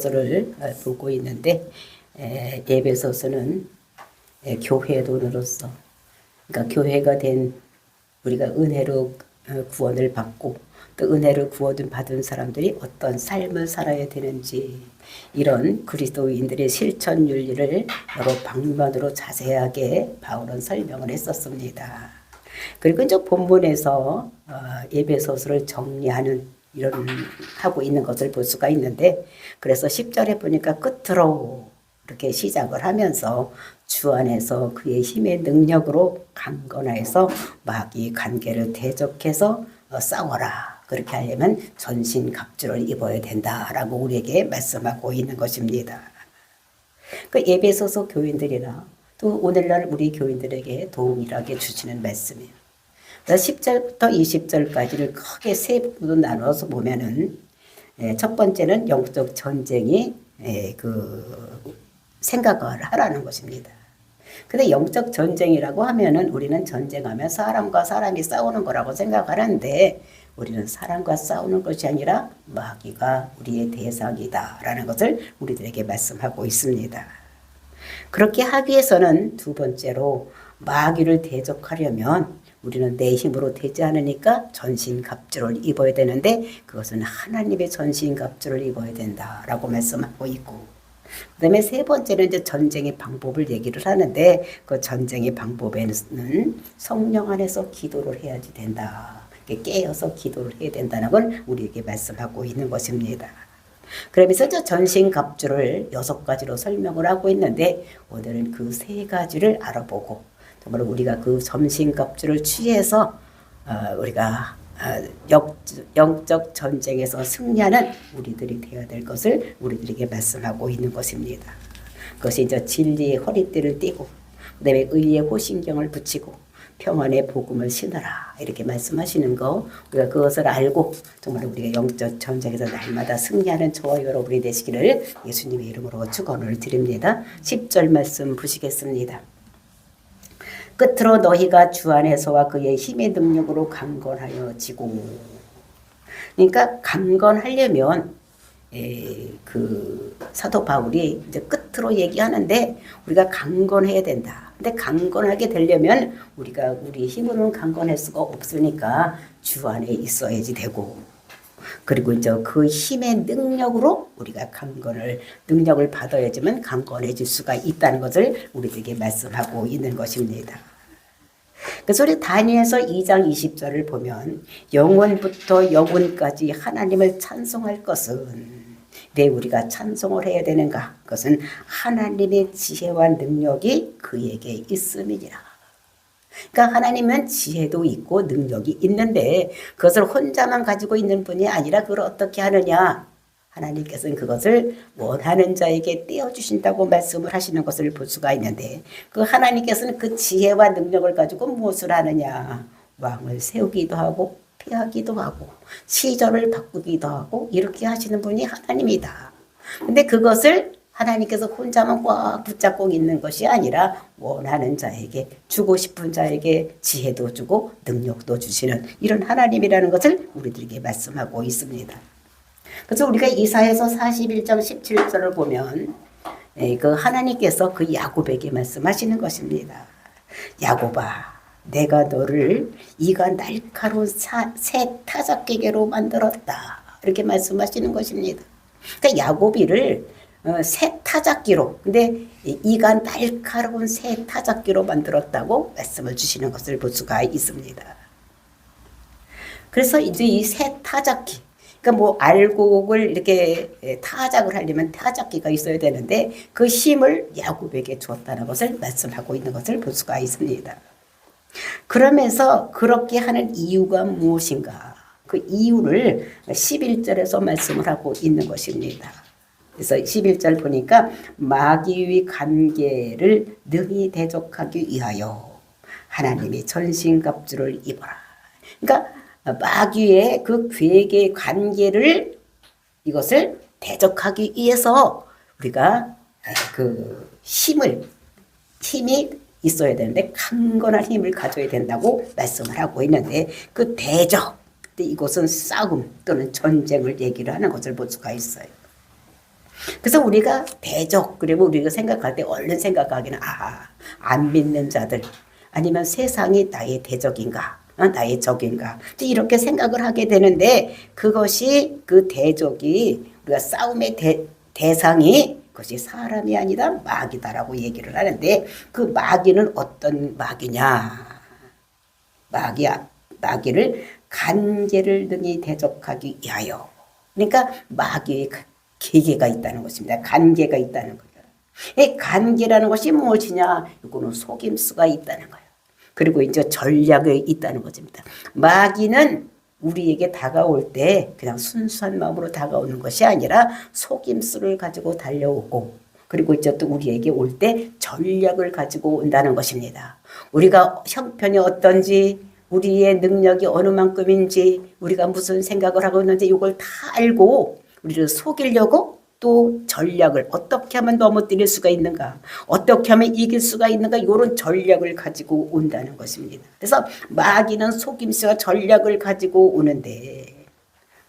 예배소서를 어, 보고 있는데 에, 예배소서는 에, 교회 돈으로서 그러니까 교회가 된 우리가 은혜로 어, 구원을 받고 또 은혜를 구원 받은 사람들이 어떤 삶을 살아야 되는지 이런 그리스도인들의 실천 윤리를 여러 방면으로 자세하게 바울은 설명을 했었습니다. 그리고 이제 본문에서 어, 예배소서를 정리하는 이런 하고 있는 것을 볼 수가 있는데 그래서 10절에 보니까 끝으로 이렇게 시작을 하면서 주 안에서 그의 힘의 능력으로 강건하여서 마귀 관계를 대적해서 어, 싸워라. 그렇게 하려면 전신 갑주를 입어야 된다라고 우리에게 말씀하고 있는 것입니다. 그 예배소서 교인들이나 또 오늘날 우리 교인들에게 도움이라게 주시는 말씀이에요. 10절부터 20절까지를 크게 세 부분으로 나눠서 보면은 예, 첫 번째는 영적 전쟁이 예, 그 생각을 하라는 것입니다. 근데 영적 전쟁이라고 하면은 우리는 전쟁하면 사람과 사람이 싸우는 거라고 생각하는데 우리는 사람과 싸우는 것이 아니라 마귀가 우리의 대상이다라는 것을 우리들에게 말씀하고 있습니다. 그렇게 하기 위해서는 두 번째로 마귀를 대적하려면 우리는 내 힘으로 되지 않으니까 전신갑주를 입어야 되는데 그것은 하나님의 전신갑주를 입어야 된다라고 말씀하고 있고 그다음에 세 번째는 이제 전쟁의 방법을 얘기를 하는데 그 전쟁의 방법에는 성령 안에서 기도를 해야지 된다. 깨어서 기도를 해야 된다는 걸 우리에게 말씀하고 있는 것입니다. 그러면서 저 전신갑주를 여섯 가지로 설명을 하고 있는데 오늘은 그 세 가지를 알아보고 정말 우리가 그 전신갑주를 취해서 어, 우리가 어, 역, 영적 전쟁에서 승리하는 우리들이 되어야 될 것을 우리들에게 말씀하고 있는 것입니다. 그것이 이제 진리의 허리띠를 띠고 그다음에 의의 호신경을 붙이고 평안의 복음을 신어라 이렇게 말씀하시는 거 우리가 그것을 알고 정말 우리가 영적 전쟁에서 날마다 승리하는 저와 여러분이 되시기를 예수님의 이름으로 축원을 드립니다. 10절 말씀 보시겠습니다. 끝으로 너희가 주 안에서와 그의 힘의 능력으로 강건하여 지고 그러니까 강건하려면 에, 그 사도 바울이 이제 끝으로 얘기하는데 우리가 강건해야 된다. 근데 강건하게 되려면 우리가 우리 힘으로는 강건할 수가 없으니까 주 안에 있어야지 되고 그리고 이제 그 힘의 능력으로 우리가 강건을 능력을 받아야지만 강건해질 수가 있다는 것을 우리들에게 말씀하고 있는 것입니다. 그래서 우리 다니엘서 2장 20절을 보면 영원부터 영원까지 하나님을 찬송할 것은 왜 우리가 찬송을 해야 되는가? 그것은 하나님의 지혜와 능력이 그에게 있음이니라. 그러니까 하나님은 지혜도 있고 능력이 있는데 그것을 혼자만 가지고 있는 분이 아니라 그걸 어떻게 하느냐? 하나님께서는 그것을 원하는 자에게 떼어주신다고 말씀을 하시는 것을 볼 수가 있는데 그 하나님께서는 그 지혜와 능력을 가지고 무엇을 하느냐? 왕을 세우기도 하고 피하기도 하고 시절을 바꾸기도 하고 이렇게 하시는 분이 하나님이다. 근데 그것을 하나님께서 혼자만 꽉 붙잡고 있는 것이 아니라 원하는 자에게 주고 싶은 자에게 지혜도 주고 능력도 주시는 이런 하나님이라는 것을 우리들에게 말씀하고 있습니다. 그래서 우리가 이사에서 41장 17절을 보면 예, 그 하나님께서 그 야곱에게 말씀하시는 것입니다. 야곱아 내가 너를 이가 날카로운 사, 새 타작깨개로 만들었다. 이렇게 말씀하시는 것입니다. 그러니까 야곱이를 어, 새 타작기로 근데 이가 날카로운 새 타작기로 만들었다고 말씀을 주시는 것을 볼 수가 있습니다. 그래서 이제 이 새 타작기 그러니까 뭐 알곡을 이렇게 타작을 하려면 타작기가 있어야 되는데 그 힘을 야곱에게 주었다는 것을 말씀하고 있는 것을 볼 수가 있습니다. 그러면서 그렇게 하는 이유가 무엇인가? 그 이유를 11절에서 말씀을 하고 있는 것입니다. 그래서 11절 보니까 마귀의 관계를 능히 대적하기 위하여 하나님이 전신갑주를 입어라. 그러니까 마귀의 그 괴계 관계를 이것을 대적하기 위해서 우리가 그 힘을 힘이 있어야 되는데 강건한 힘을 가져야 된다고 말씀을 하고 있는데 그 대적 이것은 싸움 또는 전쟁을 얘기를 하는 것을 볼 수가 있어요. 그래서 우리가 대적 그리고 우리가 생각할 때 얼른 생각하기는 아안 믿는 자들 아니면 세상이 나의 대적인가 어, 나의 적인가 이렇게 생각을 하게 되는데 그것이 그 대적이 우리가 싸움의 대, 대상이 그것이 사람이 아니라 마귀다라고 얘기를 하는데 그 마귀는 어떤 마귀냐 마귀야 마귀를 간계를 등이 대적하기 위하여 그러니까 마귀의 계계가 있다는 것입니다. 간계가 있다는 거예요. 이 간계라는 것이 무엇이냐? 이거는 속임수가 있다는 거예요. 그리고 이제 전략이 있다는 것입니다. 마귀는 우리에게 다가올 때 그냥 순수한 마음으로 다가오는 것이 아니라 속임수를 가지고 달려오고 그리고 이제 또 우리에게 올 때 전략을 가지고 온다는 것입니다. 우리가 형편이 어떤지 우리의 능력이 어느 만큼인지 우리가 무슨 생각을 하고 있는지 이걸 다 알고 우리를 속이려고 또 전략을 어떻게 하면 넘어뜨릴 수가 있는가 어떻게 하면 이길 수가 있는가 이런 전략을 가지고 온다는 것입니다. 그래서 마귀는 속임수와 전략을 가지고 오는데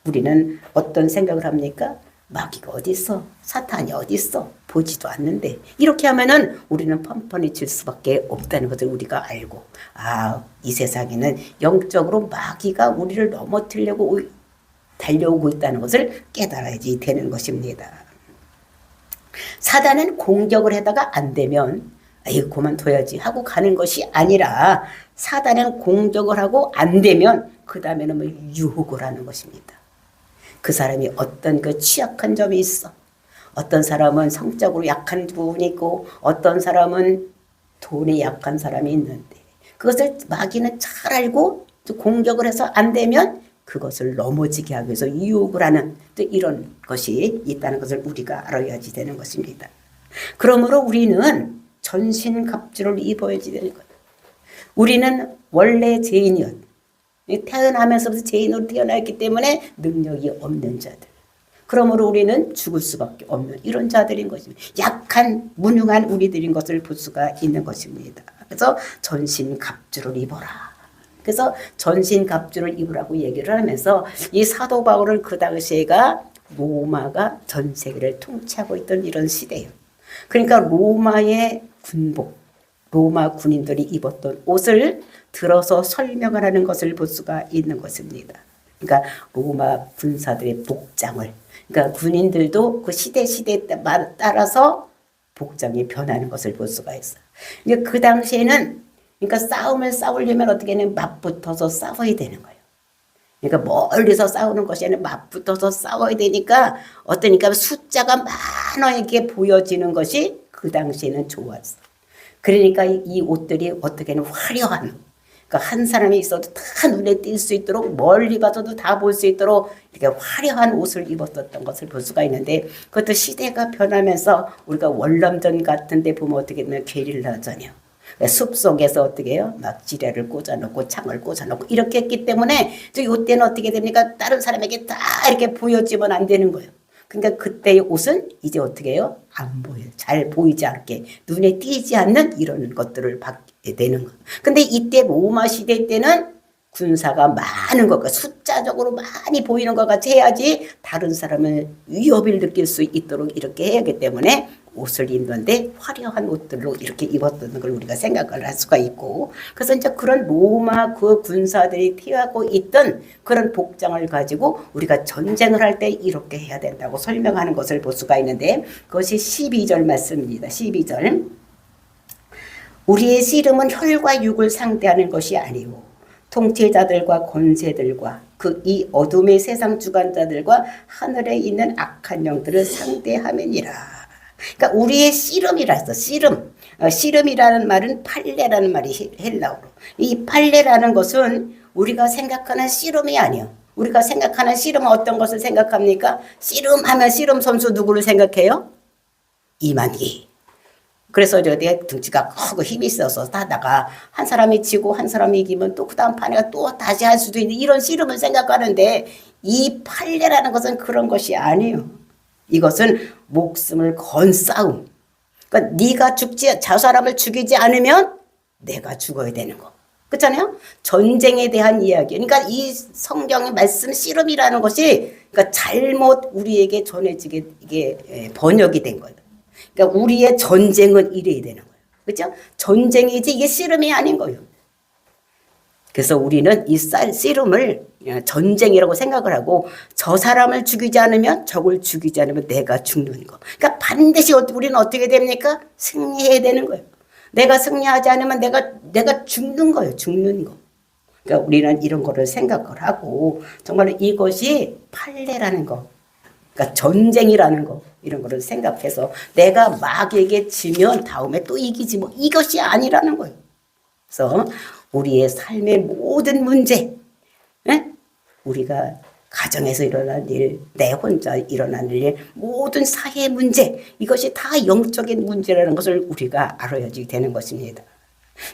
우리는 어떤 생각을 합니까? 마귀가 어디 있어? 사탄이 어디 있어? 보지도 않는데 이렇게 하면은 우리는 뻔뻔히 질 수밖에 없다는 것을 우리가 알고 아 이 세상에는 영적으로 마귀가 우리를 넘어뜨리려고 달려오고 있다는 것을 깨달아야지 되는 것입니다. 사단은 공격을 하다가 안 되면 아이 그만둬야지 하고 가는 것이 아니라 사단은 공격을 하고 안 되면 그 다음에는 뭐 유혹을 하는 것입니다. 그 사람이 어떤 그 취약한 점이 있어. 어떤 사람은 성적으로 약한 부분이 있고 어떤 사람은 돈에 약한 사람이 있는데 그것을 마귀는 잘 알고 공격을 해서 안 되면 그것을 넘어지게 하기 위해서 유혹을 하는 또 이런 것이 있다는 것을 우리가 알아야지 되는 것입니다. 그러므로 우리는 전신 갑주를 입어야지 되는 거예요. 우리는 원래 죄인이었. 태어나면서부터 죄인으로 태어났기 때문에 능력이 없는 자들. 그러므로 우리는 죽을 수밖에 없는 이런 자들인 것입니다. 약한 무능한 우리들인 것을 볼 수가 있는 것입니다. 그래서 전신 갑주를 입어라. 그래서 전신 갑주를 입으라고 얘기를 하면서 이 사도 바울은 그 당시에가 로마가 전 세계를 통치하고 있던 이런 시대예요. 그러니까 로마의 군복, 로마 군인들이 입었던 옷을 들어서 설명을 하는 것을 볼 수가 있는 것입니다. 그러니까 로마 군사들의 복장을, 그러니까 군인들도 그 시대 시대에 따라서 복장이 변하는 것을 볼 수가 있어요. 그 당시에는 그러니까 싸움을 싸우려면 어떻게 는 맞붙어서 싸워야 되는 거예요. 그러니까 멀리서 싸우는 것이 아니라 맞붙어서 싸워야 되니까 어떠니까 숫자가 많아 이렇게 보여지는 것이 그 당시에는 좋았어. 그러니까 이 옷들이 어떻게는 화려한 그러니까 한 사람이 있어도 다 눈에 띌 수 있도록 멀리 봐서도 다 볼 수 있도록 이렇게 화려한 옷을 입었었던 것을 볼 수가 있는데 그것도 시대가 변하면서 우리가 월남전 같은 데 보면 어떻게 되면 게릴라전이요. 숲 속에서 어떻게 해요? 막 지뢰를 꽂아놓고 창을 꽂아놓고 이렇게 했기 때문에 이때는 어떻게 됩니까? 다른 사람에게 다 이렇게 보여지면 안 되는 거예요. 그러니까 그때의 옷은 이제 어떻게 해요? 안 보여요. 잘 보이지 않게 눈에 띄지 않는 이런 것들을 받게 되는 거. 근데 이때 로마 시대 때는 군사가 많은 것과 숫자적으로 많이 보이는 것 같이 해야지 다른 사람은 위협을 느낄 수 있도록 이렇게 해야 하기 때문에 옷을 입는데 화려한 옷들로 이렇게 입었던 걸 우리가 생각을 할 수가 있고 그래서 이제 그런 로마 그 군사들이 피하고 있던 그런 복장을 가지고 우리가 전쟁을 할 때 이렇게 해야 된다고 설명하는 것을 볼 수가 있는데 그것이 12절 말씀입니다. 12절 우리의 씨름은 혈과 육을 상대하는 것이 아니오 통치자들과 권세들과 그 이 어둠의 세상 주관자들과 하늘에 있는 악한 영들을 상대하면이라. 그러니까 우리의 씨름이라 했어. 씨름. 어, 씨름이라는 말은 팔레라는 말이 헬라어로. 이 팔레라는 것은 우리가 생각하는 씨름이 아니요. 우리가 생각하는 씨름은 어떤 것을 생각합니까? 씨름하면 씨름 선수 누구를 생각해요? 이만희. 그래서 저내 등치가 크고 힘이 있어서 다다가 한 사람이 지고 한 사람이 이기면 또 그 다음 판에 또 다시 할 수도 있는 이런 씨름을 생각하는데 이 판례라는 것은 그런 것이 아니에요. 이것은 목숨을 건 싸움. 그러니까 네가 죽지 저 사람을 죽이지 않으면 내가 죽어야 되는 거. 그렇잖아요? 전쟁에 대한 이야기. 그러니까 이 성경의 말씀 씨름이라는 것이 그러니까 잘못 우리에게 전해지게 이게 예, 번역이 된 거예요. 그러니까 우리의 전쟁은 이래야 되는 거예요. 그렇죠? 전쟁이지 이게 씨름이 아닌 거예요. 그래서 우리는 이 쌀- 씨름을 예, 전쟁이라고 생각을 하고 저 사람을 죽이지 않으면 적을 죽이지 않으면 내가 죽는 거. 그러니까 반드시 어- 우리는 어떻게 됩니까? 승리해야 되는 거예요. 내가 승리하지 않으면 내가 내가 죽는 거예요. 죽는 거. 그러니까 우리는 이런 거를 생각을 하고 정말 이것이 판례라는 거. 그러니까 전쟁이라는 거 이런 거를 생각해서 내가 마귀에게 지면 다음에 또 이기지 뭐 이것이 아니라는 거예요. 그래서 우리의 삶의 모든 문제, 예? 우리가 가정에서 일어난 일, 내 혼자 일어나는 일, 모든 사회 문제, 이것이 다 영적인 문제라는 것을 우리가 알아야지 되는 것입니다.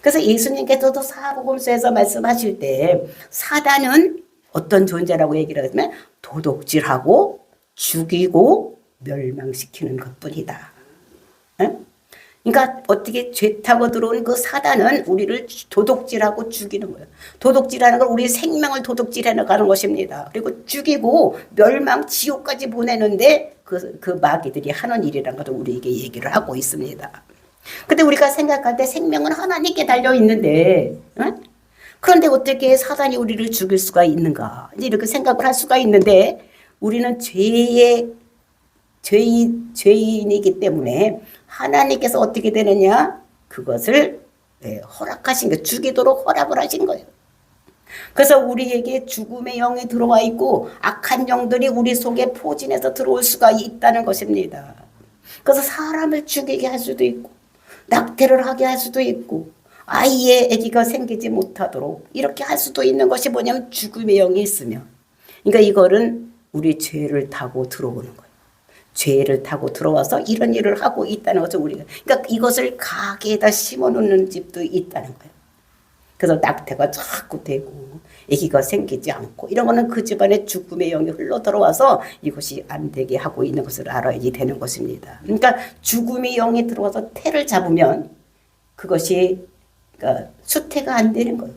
그래서 예수님께서도 사복음서에서 말씀하실 때 사단은 어떤 존재라고 얘기를 하면 도둑질하고 죽이고 멸망시키는 것뿐이다. 예? 그러니까 어떻게 죄 타고 들어온 그 사단은 우리를 도둑질하고 죽이는 거예요. 도둑질하는 건 우리 생명을 도둑질해 나가는 것입니다. 그리고 죽이고 멸망 지옥까지 보내는데 그, 그 마귀들이 하는 일이라는 것을 우리에게 얘기를 하고 있습니다. 근데 우리가 생각할 때 생명은 하나님께 달려 있는데, 응? 그런데 어떻게 사단이 우리를 죽일 수가 있는가? 이렇게 생각을 할 수가 있는데, 우리는 죄의 죄인, 죄인이기 때문에 하나님께서 어떻게 되느냐? 그것을 네, 허락하신 거, 죽이도록 허락을 하신 거예요. 그래서 우리에게 죽음의 영이 들어와 있고 악한 영들이 우리 속에 포진해서 들어올 수가 있다는 것입니다. 그래서 사람을 죽이게 할 수도 있고 낙태를 하게 할 수도 있고 아이의 아기가 생기지 못하도록 이렇게 할 수도 있는 것이 뭐냐면 죽음의 영이 있으면 그러니까 이거는 우리 죄를 타고 들어오는 거예요. 죄를 타고 들어와서 이런 일을 하고 있다는 것을 우리가 그러니까 이것을 가게에다 심어 놓는 집도 있다는 거예요. 그래서 낙태가 자꾸 되고 아기가 생기지 않고 이런 거는 그 집안에 죽음의 영이 흘러 들어와서 이것이 안 되게 하고 있는 것을 알아야지 되는 것입니다. 그러니까 죽음의 영이 들어와서 태를 잡으면 그것이 그러니까 수태가 안 되는 거예요.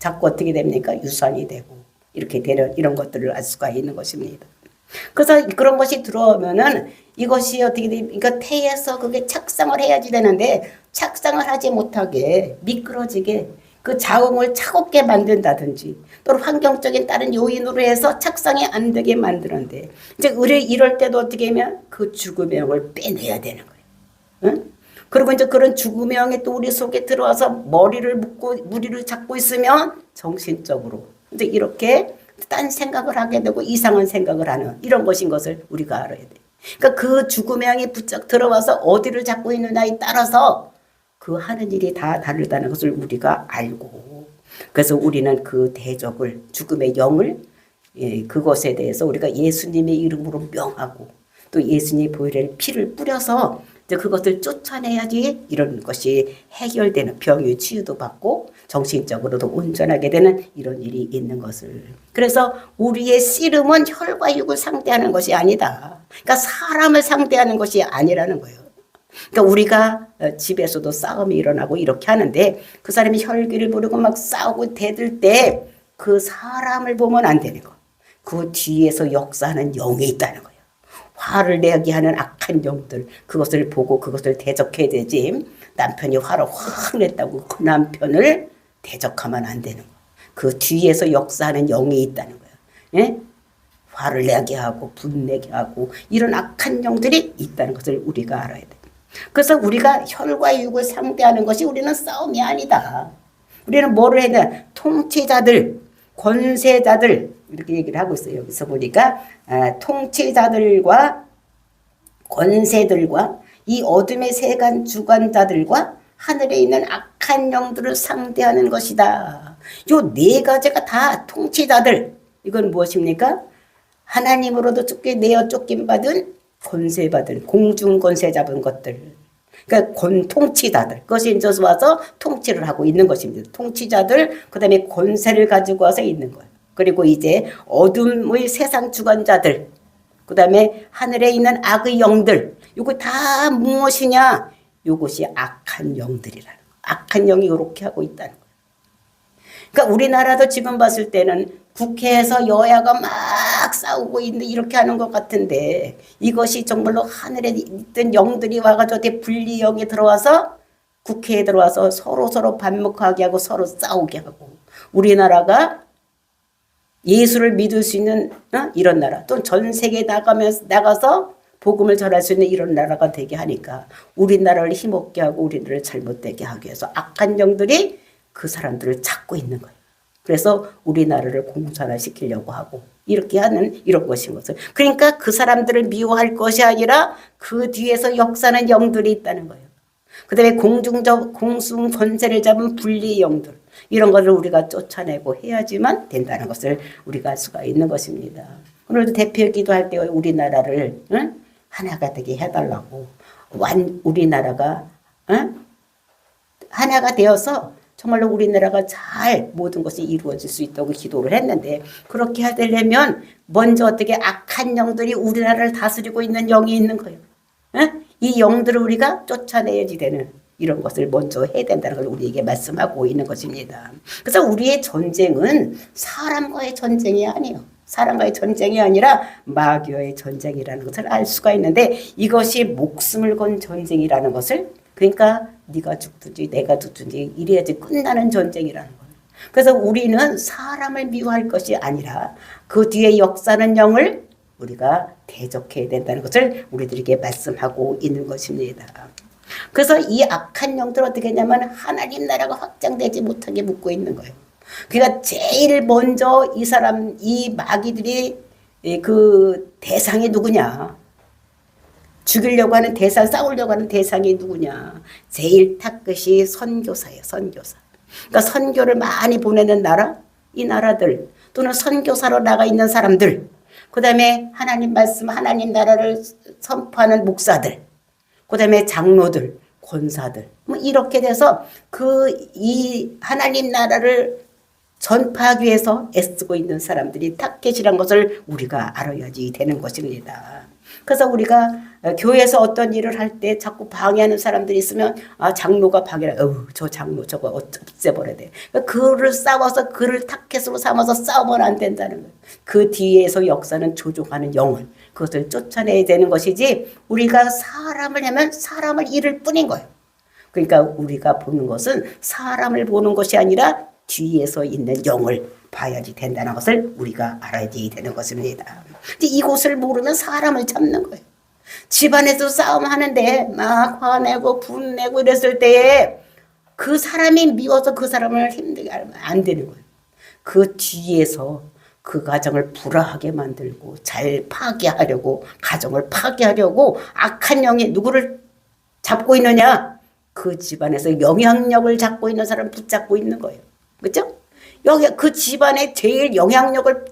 자꾸 어떻게 됩니까? 유산이 되고 이렇게 되는 이런 것들을 알 수가 있는 것입니다. 그래서 그런 것이 들어오면은 이것이 어떻게 됩니까? 태에서 그게 착상을 해야지 되는데 착상을 하지 못하게 미끄러지게 그 자궁을 차갑게 만든다든지 또는 환경적인 다른 요인으로 해서 착상이 안 되게 만드는데 이제 의뢰 이럴 때도 어떻게 하면 그 죽음의 영을 빼내야 되는 거예요. 응? 그리고 이제 그런 죽음의 영이 또 우리 속에 들어와서 머리를 묶고 무리를 잡고 있으면 정신적으로 이제 이렇게 딴 생각을 하게 되고 이상한 생각을 하는 이런 것인 것을 우리가 알아야 돼. 그러니까 그 죽음의 영이 부쩍 들어와서 어디를 잡고 있느냐에 따라서 그 하는 일이 다 다르다는 것을 우리가 알고 그래서 우리는 그 대적을 죽음의 영을 예, 그것에 대해서 우리가 예수님의 이름으로 명하고 또 예수님의 보혈의 피를 뿌려서 이제 그것을 쫓아내야지 이런 것이 해결되는 병의 치유도 받고 정신적으로도 온전하게 되는 이런 일이 있는 것을 그래서 우리의 씨름은 혈과 육을 상대하는 것이 아니다. 그러니까 사람을 상대하는 것이 아니라는 거예요. 그러니까 우리가 어, 집에서도 싸움이 일어나고 이렇게 하는데 그 사람이 혈기를 부르고 막 싸우고 대들 때 그 사람을 보면 안 되는 거. 그 뒤에서 역사하는 영이 있다는 거예요. 화를 내게 하는 악한 영들 그것을 보고 그것을 대적해야 되지. 남편이 화를 확 냈다고 그 남편을 대적하면 안 되는 거예요. 그 뒤에서 역사하는 영이 있다는 거예요. 예? 화를 내게 하고 분내게 하고 이런 악한 영들이 있다는 것을 우리가 알아야 돼. 그래서 우리가 혈과 육을 상대하는 것이 우리는 싸움이 아니다. 우리는 뭐를 해야 돼? 통치자들, 권세자들 이렇게 얘기를 하고 있어요. 여기서 보니까 아, 통치자들과 권세들과 이 어둠의 세간 주관자들과 하늘에 있는 악한 영들을 상대하는 것이다. 요 네 가지가 다 통치자들. 이건 무엇입니까? 하나님으로도 쫓겨내어 쫓김 받은 권세 받은 공중 권세 잡은 것들. 그러니까 권 통치자들. 그것이 이제 와서 통치를 하고 있는 것입니다. 통치자들, 그다음에 권세를 가지고 와서 있는 거예요. 그리고 이제 어둠의 세상 주관자들, 그다음에 하늘에 있는 악의 영들. 이거 다 무엇이냐? 이것이 악한 영들이라는 거. 악한 영이 이렇게 하고 있다는. 그러니까 우리나라도 지금 봤을 때는 국회에서 여야가 막 싸우고 있는 이렇게 하는 것 같은데 이것이 정말로 하늘에 있던 영들이 와가지고 대 분리영이 들어와서 국회에 들어와서 서로 서로 반목하게 하고 서로 싸우게 하고 우리나라가 예수를 믿을 수 있는 어? 이런 나라 또전 세계 나가면서 나가서 복음을 전할 수 있는 이런 나라가 되게 하니까 우리나라를 힘없게 하고 우리나라를 잘못되게 하기 위해서 악한 영들이 그 사람들을 찾고 있는 거예요. 그래서 우리나라를 공산화시키려고 하고 이렇게 하는 이런 것인 것을 그러니까 그 사람들을 미워할 것이 아니라 그 뒤에서 역사는 영들이 있다는 거예요. 그다음에 공중적 공중 권세를 잡은 분리 영들 이런 것을 우리가 쫓아내고 해야지만 된다는 것을 우리가 알 수가 있는 것입니다. 오늘도 대표 기도할 때 우리나라를 응? 하나가 되게 해달라고 완 우리나라가 응? 하나가 되어서 정말로 우리나라가 잘 모든 것이 이루어질 수 있다고 기도를 했는데 그렇게 하려면 먼저 어떻게 악한 영들이 우리나라를 다스리고 있는 영이 있는 거예요. 응? 이 영들을 우리가 쫓아내야지 되는 이런 것을 먼저 해야 된다는 걸 우리에게 말씀하고 있는 것입니다. 그래서 우리의 전쟁은 사람과의 전쟁이 아니에요. 사람과의 전쟁이 아니라 마귀와의 전쟁이라는 것을 알 수가 있는데 이것이 목숨을 건 전쟁이라는 것을 그러니까 네가 죽든지 내가 죽든지 이래야지 끝나는 전쟁이라는 거예요. 그래서 우리는 사람을 미워할 것이 아니라 그 뒤에 역사는 영을 우리가 대적해야 된다는 것을 우리들에게 말씀하고 있는 것입니다. 그래서 이 악한 영들 어떻게 했냐면 하나님 나라가 확장되지 못하게 묶고 있는 거예요. 그러니까 제일 먼저 이 사람 이 마귀들이 그 대상이 누구냐? 죽이려고 하는 대상, 싸우려고 하는 대상이 누구냐? 제일 탁끝이 선교사예요, 선교사. 그러니까 선교를 많이 보내는 나라, 이 나라들 또는 선교사로 나가 있는 사람들, 그 다음에 하나님 말씀, 하나님 나라를 선포하는 목사들, 그 다음에 장로들, 권사들, 뭐 이렇게 돼서 그 이 하나님 나라를 전파하기 위해서 애쓰고 있는 사람들이 타켓이란 것을 우리가 알아야지 되는 것입니다. 그래서 우리가 교회에서 어떤 일을 할 때 자꾸 방해하는 사람들이 있으면 아 장로가 방해라. 어우 저 장로 저거 없애버려야 돼. 그를 싸워서 그를 타켓으로 삼아서 싸우면 안 된다는 거예요. 그 뒤에서 역사는 조종하는 영을 그것을 쫓아내야 되는 것이지 우리가 사람을 하면 사람을 잃을 뿐인 거예요. 그러니까 우리가 보는 것은 사람을 보는 것이 아니라 뒤에서 있는 영을 봐야지 된다는 것을 우리가 알아야지 되는 것입니다. 근데 이곳을 모르면 사람을 잡는 거예요. 집안에서 싸움하는데 막 화내고 분내고 이랬을 때에 그 사람이 미워서 그 사람을 힘들게 하면 안 되는 거예요. 그 뒤에서 그 가정을 불화하게 만들고 잘 파괴하려고 가정을 파괴하려고 악한 영이 누구를 잡고 있느냐? 그 집안에서 영향력을 잡고 있는 사람 붙잡고 있는 거예요. 그죠? 여기 그 집안에 제일 영향력을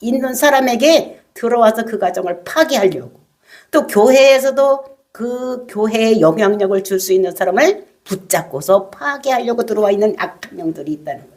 있는 사람에게 들어와서 그 가정을 파괴하려고 또 교회에서도 그 교회에 영향력을 줄 수 있는 사람을 붙잡고서 파괴하려고 들어와 있는 악한 영들이 있다는 거예요.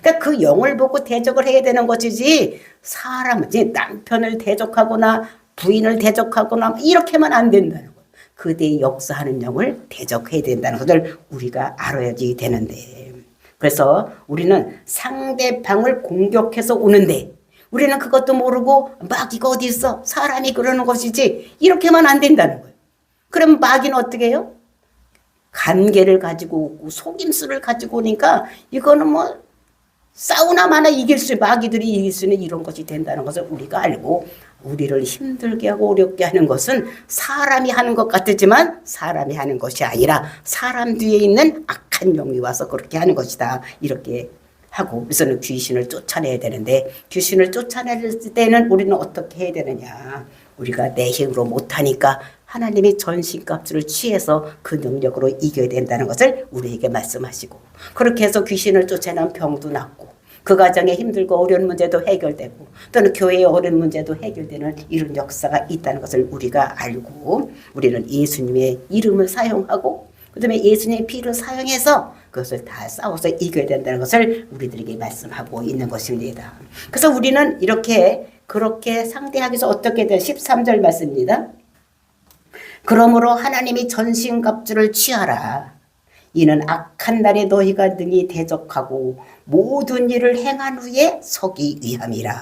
그러니까 그 영을 보고 대적을 해야 되는 것이지 사람은 이제 남편을 대적하거나 부인을 대적하거나 이렇게만 안 된다는 거예요. 그대의 역사하는 영을 대적해야 된다는 것을 우리가 알아야지 되는데 그래서 우리는 상대방을 공격해서 오는데 우리는 그것도 모르고 마귀가 어디 있어? 사람이 그러는 것이지 이렇게만 안 된다는 거예요. 그럼 마귀는 어떻게 해요? 관계를 가지고 오고 속임수를 가지고 오니까 이거는 뭐 싸우나 마나 이길 수 마귀들이 이길 수 있는 이런 것이 된다는 것을 우리가 알고 우리를 힘들게 하고 어렵게 하는 것은 사람이 하는 것 같지만 사람이 하는 것이 아니라 사람 뒤에 있는 악한 영이 와서 그렇게 하는 것이다. 이렇게 하고 그래서는 귀신을 쫓아내야 되는데 귀신을 쫓아낼 때는 우리는 어떻게 해야 되느냐? 우리가 내 힘으로 못하니까 하나님이 전신값을 취해서 그 능력으로 이겨야 된다는 것을 우리에게 말씀하시고 그렇게 해서 귀신을 쫓아내는 병도 낫고 그 가정에 힘들고 어려운 문제도 해결되고 또는 교회의 어려운 문제도 해결되는 이런 역사가 있다는 것을 우리가 알고 우리는 예수님의 이름을 사용하고 그다음에 예수님의 피를 사용해서 그것을 다 싸워서 이겨야 된다는 것을 우리들에게 말씀하고 있는 것입니다. 그래서 우리는 이렇게 그렇게 상대하기 위해서 어떻게 된 13절 말씀입니다. 그러므로 하나님이 전신갑주를 취하라. 이는 악한 날에 너희가 능히 대적하고 모든 일을 행한 후에 서기 위함이라.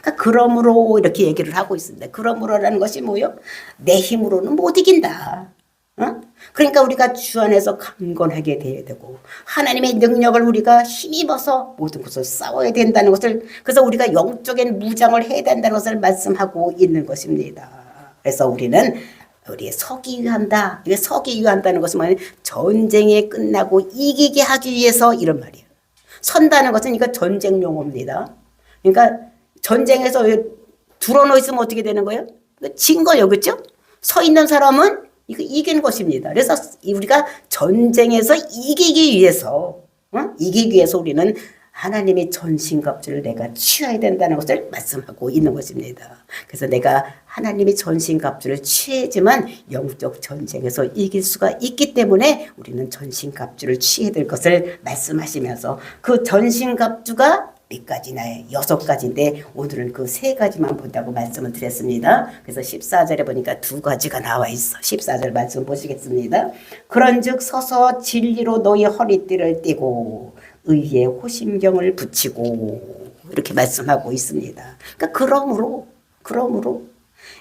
그러니까 그러므로 이렇게 얘기를 하고 있습니다. 그러므로라는 것이 뭐요? 내 힘으로는 못 이긴다. 어? 그러니까 우리가 주 안에서 강건하게 돼야 되고 하나님의 능력을 우리가 힘입어서 모든 것을 싸워야 된다는 것을 그래서 우리가 영적인 무장을 해야 된다는 것을 말씀하고 있는 것입니다. 그래서 우리는 우리 서기 위한다. 이게 서기 위한다는 것은 뭐냐? 전쟁이 끝나고 이기게 하기 위해서 이런 말이에요. 선다는 것은 이거 전쟁 용어입니다. 그러니까 전쟁에서 들어놓 있으면 어떻게 되는 거예요? 진 거예요, 그렇죠? 서 있는 사람은 이거 이긴 것입니다. 그래서 우리가 전쟁에서 이기기 위해서, 어? 이기기 위해서 우리는 하나님의 전신갑주를 내가 취해야 된다는 것을 말씀하고 있는 것입니다. 그래서 내가 하나님의 전신갑주를 취해야지만 영적 전쟁에서 이길 수가 있기 때문에 우리는 전신갑주를 취해야 될 것을 말씀하시면서 그 전신갑주가 몇 가지나요? 여섯 가지인데 오늘은 그 세 가지만 본다고 말씀을 드렸습니다. 그래서 14절에 보니까 두 가지가 나와 있어. 14절 말씀 보시겠습니다. 그런즉 서서 진리로 너희 허리띠를 띠고 의의 호심경을 붙이고 이렇게 말씀하고 있습니다. 그러니까 그러므로 그러므로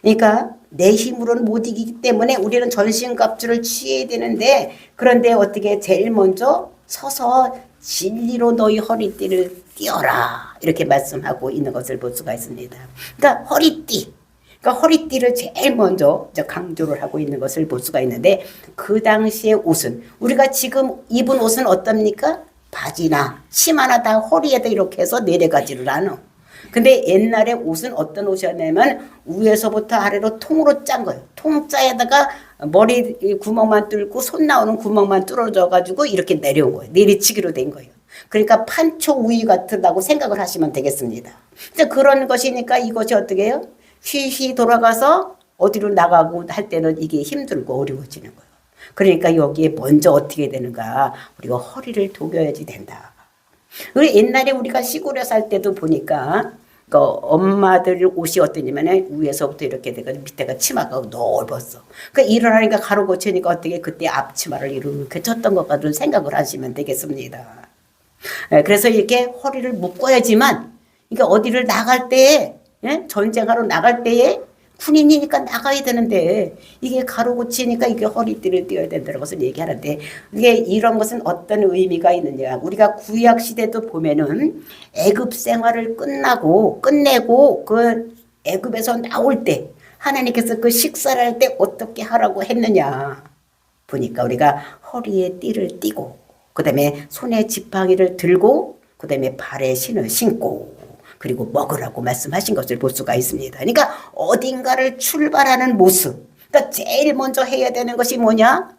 그러니까 내 힘으로는 못 이기기 때문에 우리는 전신갑주를 취해야 되는데 그런데 어떻게 제일 먼저 서서 진리로 너희 허리띠를 띄어라 이렇게 말씀하고 있는 것을 볼 수가 있습니다. 그러니까 허리띠 그러니까 허리띠를 제일 먼저 강조를 하고 있는 것을 볼 수가 있는데 그 당시의 옷은 우리가 지금 입은 옷은 어떻습니까? 바지나 치마나 다 허리에다 이렇게 해서 내려가지를 않아. 근데 옛날에 옷은 어떤 옷이었냐면 위에서부터 아래로 통으로 짠 거예요. 통짜에다가 머리 구멍만 뚫고 손 나오는 구멍만 뚫어져 가지고 이렇게 내려온 거예요. 내리치기로 된 거예요. 그러니까 판초 우유 같다고 생각을 하시면 되겠습니다. 이제 그런 것이니까 이것이 어떻게 해요? 휘휘 돌아가서 어디로 나가고 할 때는 이게 힘들고 어려워지는 거예요. 그러니까 여기에 먼저 어떻게 되는가? 우리가 허리를 독여야지 된다. 우리 옛날에 우리가 시골에 살 때도 보니까 그 엄마들 옷이 어떠냐면 위에서부터 이렇게 되고 밑에가 치마가 넓었어. 그 일을 하니까 가로 고치니까 어떻게 그때 앞치마를 이렇게 쳤던 것 같은 생각을 하시면 되겠습니다. 예, 그래서 이렇게 허리를 묶어야지만 그러니까 어디를 나갈 때에 예? 전쟁하러 나갈 때에 군인이니까 나가야 되는데 이게 가로 고치니까 이게 허리띠를 띄어야 된다는 것을 얘기하는데 이게 이런 것은 어떤 의미가 있느냐 우리가 구약 시대도 보면은 애굽 생활을 끝나고 끝내고 그 애굽에서 나올 때 하나님께서 그 식사를 할 때 어떻게 하라고 했느냐 보니까 우리가 허리에 띠를 띠고 그 다음에 손에 지팡이를 들고 그 다음에 발에 신을 신고 그리고 먹으라고 말씀하신 것을 볼 수가 있습니다. 그러니까 어딘가를 출발하는 모습. 그러니까 제일 먼저 해야 되는 것이 뭐냐?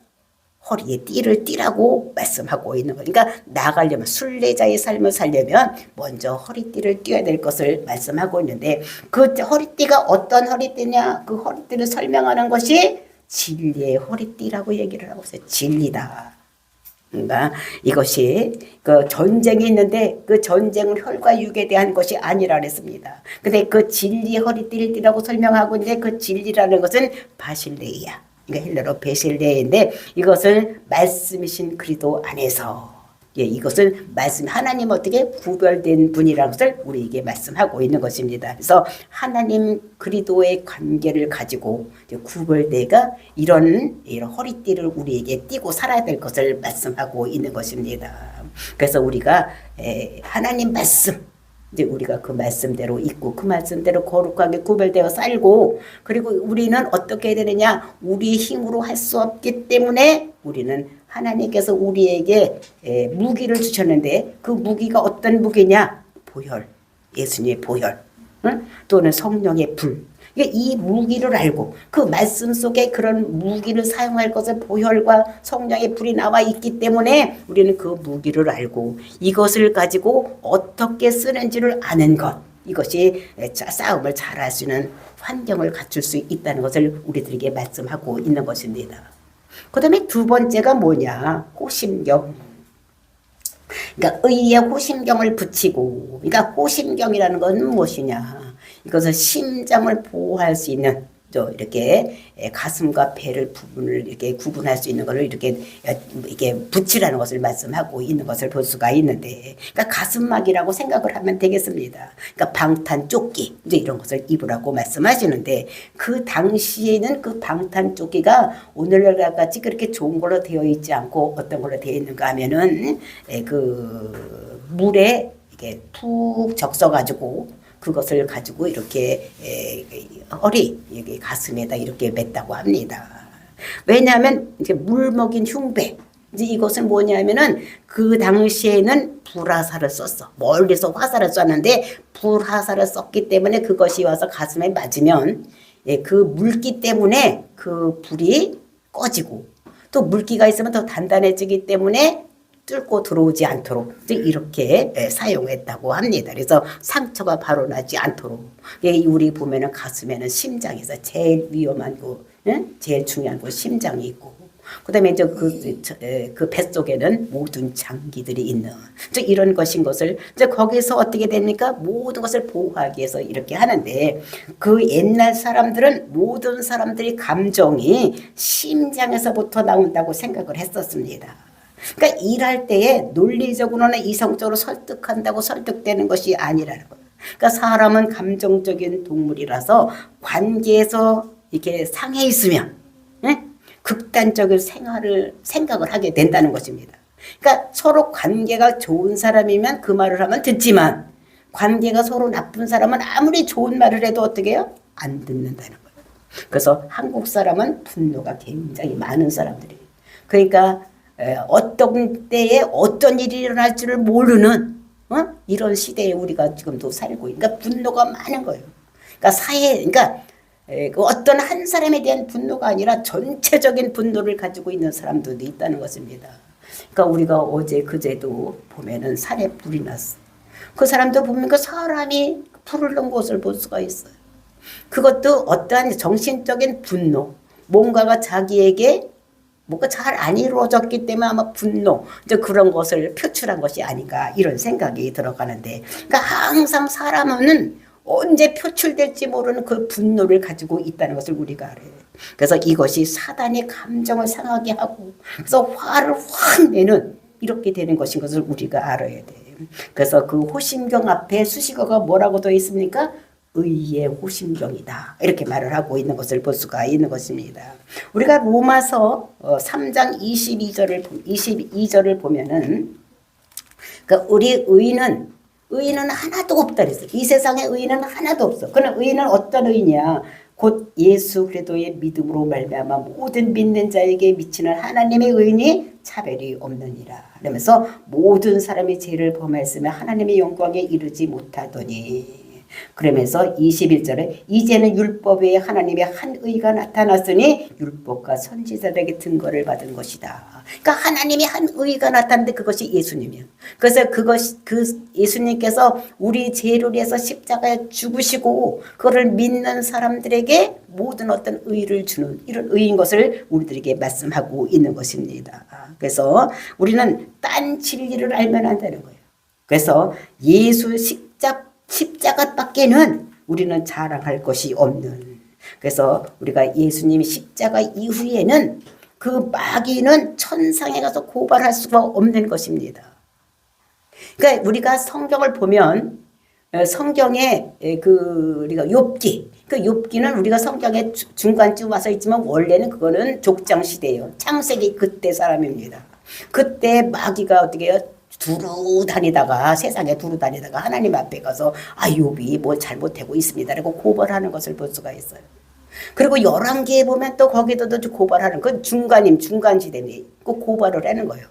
허리에 띠를 띠라고 말씀하고 있는 거예요. 그러니까 나가려면 순례자의 삶을 살려면 먼저 허리띠를 띄어야 될 것을 말씀하고 있는데 그 허리띠가 어떤 허리띠냐? 그 허리띠를 설명하는 것이 진리의 허리띠라고 얘기를 하고 있어요. 진리다. 그러니까 이것이 그 전쟁이 있는데 그 전쟁은 혈과 육에 대한 것이 아니라 그랬습니다. 근데 그 진리 허리띠를 띠라고 설명하고 있는데 그 진리라는 것은 바실레이야. 그러니까 헬라로 베실레인데 이것을 말씀이신 그리도 안에서 예, 이것을 말씀 하나님 어떻게 구별된 분이라는 것을 우리에게 말씀하고 있는 것입니다. 그래서 하나님 그리도의 관계를 가지고 구별대가 이런 이런 허리띠를 우리에게 띠고 살아야 될 것을 말씀하고 있는 것입니다. 그래서 우리가 에, 하나님 말씀 이제 우리가 그 말씀대로 있고 그 말씀대로 거룩하게 구별되어 살고 그리고 우리는 어떻게 되느냐 우리 힘으로 할 수 없기 때문에 우리는 하나님께서 우리에게 무기를 주셨는데 그 무기가 어떤 무기냐? 보혈. 예수님의 보혈. 응? 또는 성령의 불. 이 무기를 알고 그 말씀 속에 그런 무기를 사용할 것을 보혈과 성령의 불이 나와 있기 때문에 우리는 그 무기를 알고 이것을 가지고 어떻게 쓰는지를 아는 것. 이것이 싸움을 잘할 수 있는 환경을 갖출 수 있다는 것을 우리들에게 말씀하고 있는 것입니다. 그 다음에 두 번째가 뭐냐? 호심경. 그러니까 의의 호심경을 붙이고, 그러니까 호심경이라는 건 무엇이냐? 이것은 심장을 보호할 수 있는 저 이렇게 에, 가슴과 배를 부분을 이렇게 구분할 수 있는 것을 이렇게 야, 이게 붙이라는 것을 말씀하고 있는 것을 볼 수가 있는데, 그러니까 가슴막이라고 생각을 하면 되겠습니다. 그러니까 방탄 조끼 이제 이런 것을 입으라고 말씀하시는데 그 당시에는 그 방탄 조끼가 오늘날 같이 그렇게 좋은 걸로 되어 있지 않고 어떤 걸로 되어 있는가 하면은 에, 그 물에 이게 푹 적셔가지고 그것을 가지고 이렇게 에, 허리 여기 가슴에다 이렇게 맸다고 합니다. 왜냐하면 이제 물 먹인 흉배 이제 이것은 뭐냐면은 그 당시에는 불화살을 썼어 멀리서 화살을 쐈는데 불화살을 썼기 때문에 그것이 와서 가슴에 맞으면 예, 그 물기 때문에 그 불이 꺼지고 또 물기가 있으면 더 단단해지기 때문에 뚫고 들어오지 않도록 이렇게 예, 사용했다고 합니다. 그래서 상처가 바로 나지 않도록 예, 우리 보면은 가슴에는 심장에서 제일 위험한 거, 예? 제일 중요한 거 심장이 있고 그다음에 이제 그, 그 뱃속에는 모든 장기들이 있는 이런 것인 것을 이제 거기서 어떻게 됩니까? 모든 것을 보호하기 위해서 이렇게 하는데 그 옛날 사람들은 모든 사람들이 감정이 심장에서부터 나온다고 생각을 했었습니다. 그러니까 일할 때에 논리적으로는 이성적으로 설득한다고 설득되는 것이 아니라는 거예요. 그러니까 사람은 감정적인 동물이라서 관계에서 이렇게 상해 있으면 예? 극단적인 생활을 생각을 하게 된다는 것입니다. 그러니까 서로 관계가 좋은 사람이면 그 말을 하면 듣지만 관계가 서로 나쁜 사람은 아무리 좋은 말을 해도 어떻게 해요? 안 듣는다는 거예요. 그래서 한국 사람은 분노가 굉장히 많은 사람들이에요. 그러니까 에, 어떤 때에 어떤 일이 일어날 줄을 모르는 어? 이런 시대에 우리가 지금도 살고 그러니까 분노가 많은 거예요. 그러니까 사회 그러니까 에, 그 어떤 한 사람에 대한 분노가 아니라 전체적인 분노를 가지고 있는 사람들도 있다는 것입니다. 그러니까 우리가 어제 그제도 보면은 산에 불이 났어. 그 사람도 보면 그 사람이 불을 넣은 곳을 볼 수가 있어요. 그것도 어떠한 정신적인 분노, 뭔가가 자기에게 뭔가 잘 안 이루어졌기 때문에 아마 분노, 이제 그런 것을 표출한 것이 아닌가 이런 생각이 들어가는데, 그러니까 항상 사람은 언제 표출될지 모르는 그 분노를 가지고 있다는 것을 우리가 알아요. 그래서 이것이 사단의 감정을 상하게 하고, 그래서 화를 확 내는 이렇게 되는 것인 것을 우리가 알아야 돼요. 그래서 그 호심경 앞에 수식어가 뭐라고 되어 있습니까? 의의 호심경이다. 이렇게 말을 하고 있는 것을 볼 수가 있는 것입니다. 우리가 로마서 3장 22절을 22절을 보면은 그 우리 의는 의인은 하나도 없다 그랬어. 이 세상에 의인은 하나도 없어. 그는 의인은 어떤 의냐? 곧 예수 그리스도의 믿음으로 말미암아 모든 믿는 자에게 미치는 하나님의 의인이 차별이 없느니라. 그러면서 모든 사람이 죄를 범했으며 하나님의 영광에 이르지 못하더니 그러면서 21절에 이제는 율법 외에 하나님의 한 의가 나타났으니 율법과 선지자들에게 증거를 받은 것이다. 그러니까 하나님이 한 의가 나타났는데 그것이 예수님이에요. 그래서 그것이 그 예수님께서 우리 죄를 위해서 십자가에 죽으시고 그거를 믿는 사람들에게 모든 어떤 의를 주는 이런 의인 것을 우리들에게 말씀하고 있는 것입니다. 그래서 우리는 딴 진리를 알면 한다는 거예요. 그래서 예수 십자 십자가밖에는 우리는 자랑할 것이 없는. 그래서 우리가 예수님이 십자가 이후에는 그 마귀는 천상에 가서 고발할 수가 없는 것입니다. 그러니까 우리가 성경을 보면 어, 성경에 그 우리가 욥기 그 욥기는 우리가 성경에 중간쯤 와서 있지만 원래는 그거는 족장 시대예요. 창세기 그때 사람입니다. 그때 마귀가 어떻게 해요? 두루 다니다가 세상에 두루 다니다가 하나님 앞에 가서 아 욥이 뭘 잘못하고 있습니다라고 고발하는 것을 볼 수가 있어요. 그리고 열왕기에 보면 또 거기도 또 고발하는 그 중간임 중간지대니 그 고발을 하는 거예요.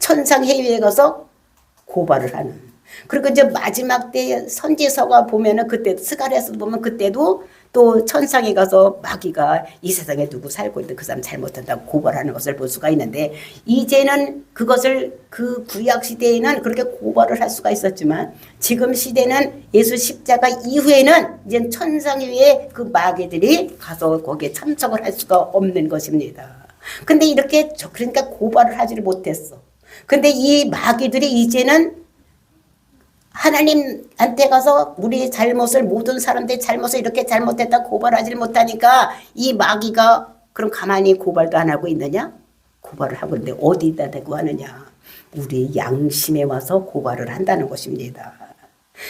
천상 해위에 가서 고발을 하는. 그리고 이제 마지막 때 선지서가 보면은 그때 스가랴서 보면 그때도 또 천상에 가서 마귀가 이 세상에 누구 살고 있는데 그 사람 잘못한다고 고발하는 것을 볼 수가 있는데 이제는 그것을 그 구약 시대에는 그렇게 고발을 할 수가 있었지만 지금 시대는 예수 십자가 이후에는 이제 천상 위에 그 마귀들이 가서 거기에 참석을 할 수가 없는 것입니다. 근데 이렇게 그러니까 고발을 하지를 못했어. 근데 이 마귀들이 이제는 하나님한테 가서 우리 잘못을 모든 사람들이 잘못을 이렇게 잘못했다 고발하지 못하니까 이 마귀가 그럼 가만히 고발도 안 하고 있느냐? 고발을 하고 있는데 어디다 대고 하느냐? 우리 양심에 와서 고발을 한다는 것입니다.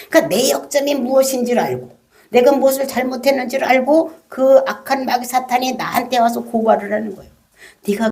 그러니까 내 역점이 무엇인지를 알고 내가 무엇을 잘못했는지를 알고 그 악한 마귀 사탄이 나한테 와서 고발을 하는 거예요. 네가